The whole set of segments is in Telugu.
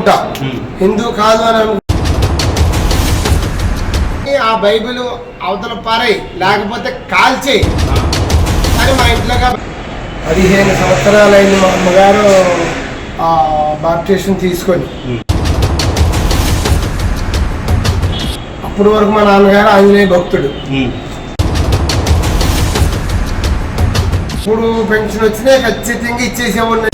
ఉంటాం. హిందూ కాదు అని ఆ బైబిల్ అవతల పారై లేకపోతే కాల్చేయి అని మా ఇంట్లో పదిహేను సంవత్సరాలైంది మా అమ్మగారు బాప్టేషన్ తీసుకొని. అప్పటి వరకు మా నాన్నగారు ఆంజనేయ భక్తుడు. ఇప్పుడు పెన్షన్ వచ్చినా ఖచ్చితంగా ఇచ్చేసేవాడిని.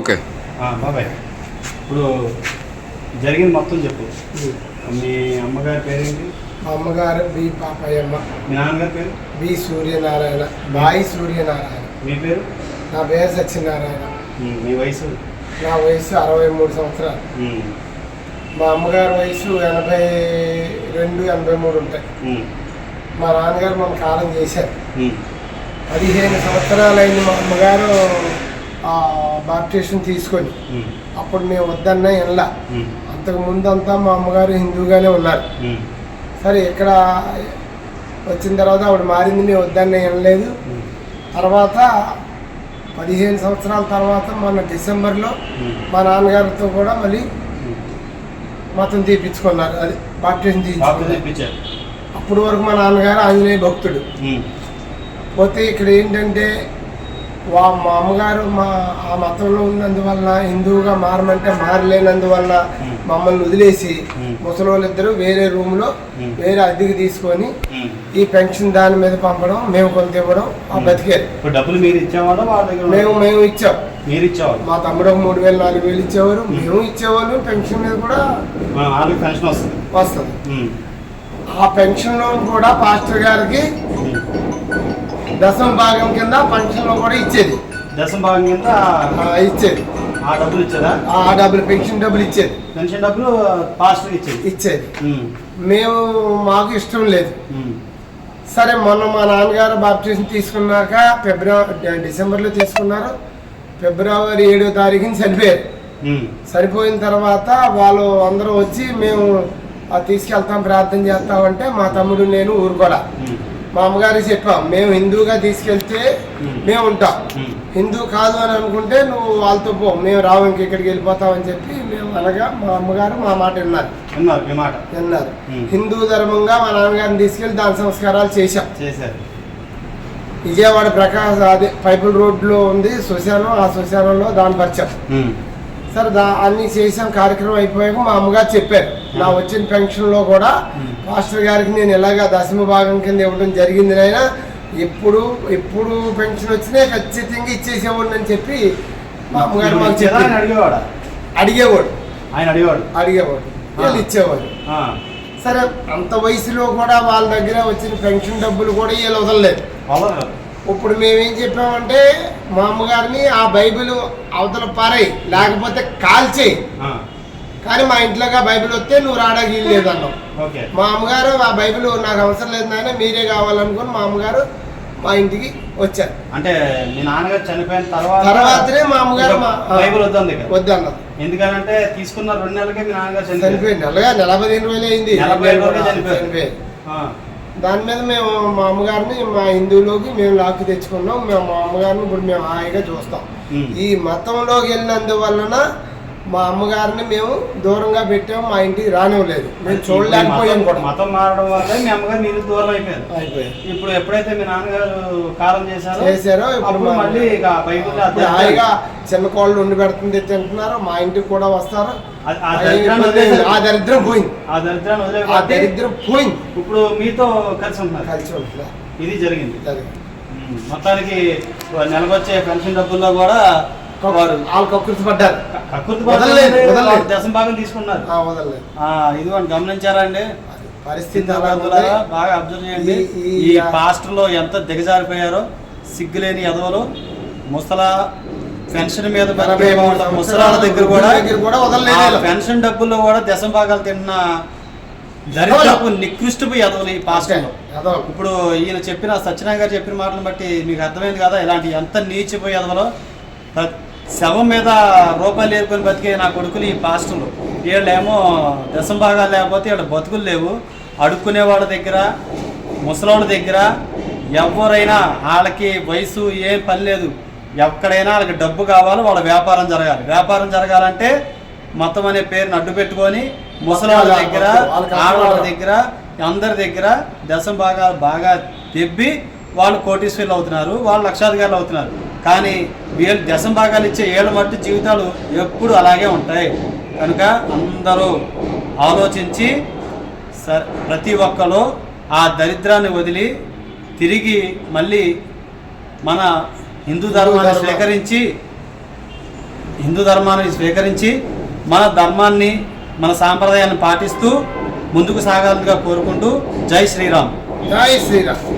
ఓకే ఆ, బాబాయ్. ఇప్పుడు జరిగింది మొత్తం చెప్పు. మీ అమ్మగారి పేరేంటి? మా అమ్మగారు బి పాపయ్యమ్మ. మీ నాన్నగారి పేరు? బి సూర్యనారాయణ. బాయి సూర్యనారాయణ. మీ పేరు? నా పేరు సత్యనారాయణ. మీ వయసు? నా వయసు అరవై మూడు సంవత్సరాలు. మా అమ్మగారి వయసు ఎనభై రెండు ఎనభై మూడు ఉంటాయి. మా నాన్నగారు మన కాలం చేశారు. పదిహేను సంవత్సరాలైంది మా అమ్మగారు బాప్టిషన్ తీసుకొని. అప్పుడు మేము వద్దన్నా ఎనలా. ఉమ్, అంతకు ముందంతా మా అమ్మగారు హిందూగానే ఉన్నారు. సరే ఇక్కడ వచ్చిన తర్వాత ఆవిడ మారింది మేము వద్దన్నా వినలేదు తర్వాత పదిహేను సంవత్సరాల తర్వాత మొన్న డిసెంబర్లో మా నాన్నగారితో కూడా మళ్ళీ. మతం తీపించుకున్నారు అది బాప్టిజం తెప్పించారు అప్పటి వరకు మా నాన్నగారు ఆంజనేయ భక్తుడు పోతే ఇక్కడ ఏంటంటే వా మా అమ్మగారు మా ఆ మతంలో ఉన్నందువలన హిందువుగా మారమంటే మారలేనందువలన Hmm. మమ్మల్ని వదిలేసి. ముసలి వాళ్ళిద్దరూ వేరే రూమ్లో. వేరే అద్దెకి తీసుకొని. ఈ పెన్షన్ దాని మీద పంపడం మేము కొంత ఇవ్వడం ఆ. బతికేది డబ్బులు మీరు దగ్గర మేము మేము ఇచ్చాం మీరు ఇచ్చేవాళ్ళు మా తమ్ముడు మూడు వేలు నాలుగు వేలు ఇచ్చేవారు. మేము ఇచ్చేవాళ్ళు. పెన్షన్ మీద కూడా వాళ్ళకి పెన్షన్ వస్తుంది. వస్తుంది. ఆ పెన్షన్ కూడా పాస్టర్ గారికి. దశమ భాగం కింద పెన్షన్లో కూడా ఇచ్చేది. దశం భాగం కింద ఇచ్చేది. ఆ డబ్బులు ఇచ్చేదా? ఆ డబ్బులు పెన్షన్ డబ్బులు ఇచ్చేది. పెన్షన్ డబ్బులు పాస్టర్ ఇచ్చేది. ఇచ్చేది. మేము మాకు ఇష్టం లేదు. సరే మొన్న మా నాన్నగారు బాప్టిజం తీసుకున్నాక ఫిబ్రవరి డిసెంబర్లో తీసుకున్నారు. ఫిబ్రవరి ఏడో తారీఖుని చనిపోయారు. సరిపోయిన తర్వాత వాళ్ళు అందరూ వచ్చి మేము తీసుకెళ్తాం ప్రార్థన చేస్తామంటే మా తమ్ముడు నేను ఊరుకోడా మా అమ్మగారికి చెప్పాం మేము హిందూగా తీసుకెళ్తే మేము ఉంటాం. హిందూ కాదు అని అనుకుంటే నువ్వు వాళ్ళతో పో మేము రావు ఇంక ఇక్కడికి వెళ్ళిపోతామని చెప్పి మేము అనగా మా అమ్మగారు మా మాట విన్నారు. విన్నారు. హిందూ ధర్మంగా మా నాన్నగారిని తీసుకెళ్ళి దాని సంస్కారాలు చేశాం. చేశారు. విజయవాడ ప్రకాశ్ అదే పైపుల్ రోడ్లో ఉంది శ్మశానం ఆ శ్మశానంలో దాని పరిచయం. సరే దా అన్ని చేసాం కార్యక్రమం అయిపోయాక మా అమ్మగారు చెప్పారు. నా వచ్చిన పెన్షన్లో కూడా. మాస్టర్ గారికి నేను ఎలాగా దశమ భాగం కింద ఇవ్వడం జరిగింది నాయన ఎప్పుడు ఎప్పుడు పెన్షన్ వచ్చినా ఖచ్చితంగా ఇచ్చేసేవాడిని అని చెప్పి మా అమ్మగారు మాకు అడిగేవాడా? అడిగేవాడు. ఆయన అడిగేవాడు? అడిగేవాడు. వీళ్ళు ఇచ్చేవాడు. సరే అంత వయసులో కూడా వాళ్ళ దగ్గర వచ్చిన పెన్షన్ డబ్బులు కూడా వీళ్ళు వదలలేదు. ఇప్పుడు మేమేం చెప్పామంటే మా అమ్మగారిని ఆ బైబిల్ అవతల పారై లేకపోతే కాల్చేయి. కానీ మా ఇంట్లోకి ఆ బైబిల్ వస్తే నువ్వు రావడానికి వీలు లేదన్నావు ఓకే. మా అమ్మగారు ఆ బైబిల్ నాకు అవసరం లేదు నాయన మీరే కావాలనుకుని మా అమ్మగారు మా ఇంటికి వచ్చారు. అంటే మీ నాన్నగారు చనిపోయిన తర్వాత తర్వాతనే మా అమ్మగారు మా- బైబిల్ వద్దంది ఇక. వద్దన్నారు ఎందుకనంటే తీసుకున్న రెండు నెలలకే మీ నాన్నగారు చనిపోయింది. నెలగా నెల పదిహేను వేలు అయింది. చనిపోయారు. దాని మీద మేము మా అమ్మగారిని మా హిందువులోకి మేము లాక్కి తెచ్చుకున్నాం మేము మా అమ్మగారిని ఇప్పుడు మేము హాయిగా చూస్తాం. ఈ మతంలోకి వెళ్ళినందువలన మా అమ్మగారిని మేము దూరంగా పెట్టాము మా ఇంటికి రానివ్వలేదు. మేము చూడలేకపోయాం కూడా. మతం మారడం వల్ల మీ అమ్మగారు మీరు దూరం అయిపోయారు. అయిపోయాం ఇప్పుడు ఎప్పుడైతే మీ నాన్నగారు కాలం చేశారో చేశారో ఇప్పుడు మళ్ళీ ఇక బైబిల్ హాయిగా చిన్న కోళ్ళు ఉండి పెడుతుంది తింటున్నారు మా ఇంటికి కూడా వస్తారు. ఆ-. దరిద్రం పోయింది. ఆ దరిద్రాన్ని ఆ దరిద్రం పోయింది. ఇప్పుడు మీతో కలిసి ఉంటున్నారు. కలిసి ఉంటున్నారు. ఇది జరిగింది. మొత్తానికి నెలకొచ్చే పెన్షన్ డబ్బుల్లో కూడా వారు. వాళ్ళు కక్కుర్తి పడ్డారు. దశం భాగం తీసుకున్నారు. వదలలేదు. ఆ, ఇదిగోండి గమనించారా అండి? పరిస్థితి బాగా అబ్జర్వ్ చేయండి. ఈ- పాస్టర్లో ఎంత దిగజారిపోయారో సిగ్గులేని ఎదవలు ముసల పెన్షన్ మీద ముసలాల దగ్గర కూడా. పెన్షన్ డబ్బుల్లో కూడా దశం భాగాలు తిన్న దరిద్రపు నికృష్టపు ఎదవలు ఈ పాస్టర్లు. ఇప్పుడు ఈయన చెప్పిన సత్యనారాయణ గారు చెప్పిన మాటలను బట్టి మీకు అర్థమైంది కదా ఇలాంటి ఎంత నీచిపోయి ఎదవలో శవం మీద రూపాయలు ఏరుకొని బతికే నా కొడుకులు ఈ పాస్టర్లు. వీళ్ళేమో దశం భాగాలు లేకపోతే వీళ్ళ బతుకులు లేవు. అడుక్కునే వాళ్ళ దగ్గర ముసలోళ్ళ దగ్గర ఎవరైనా వాళ్ళకి వయసు ఏం పని లేదు. ఎక్కడైనా వాళ్ళకి డబ్బు కావాలి వాళ్ళ వ్యాపారం జరగాలి. వ్యాపారం జరగాలంటే మొత్తం అనే పేరుని అడ్డు పెట్టుకొని ముసలోళ్ళ దగ్గర ఆడవాళ్ళ దగ్గర అందరి దగ్గర దశం బాగా బాగా తెబ్బి వాళ్ళు కోటీశ్వరులు అవుతున్నారు వాళ్ళు లక్షాధికారులు అవుతున్నారు. కానీ వీళ్ళు దశం భాగాలు ఇచ్చే ఏళ్ళ మట్టు జీవితాలు ఎప్పుడు అలాగే ఉంటాయి. కనుక అందరూ ఆలోచించి స ప్రతి ఒక్కరు ఆ దరిద్రాన్ని వదిలి తిరిగి మళ్ళీ మన హిందూ ధర్మాన్ని ధర్మం. స్వీకరించి హిందూ ధర్మాన్ని స్వీకరించి మన ధర్మాన్ని మన సాంప్రదాయాన్ని పాటిస్తూ ముందుకు సాగాలని కోరుకుంటూ జై శ్రీరామ్. జై శ్రీరామ్.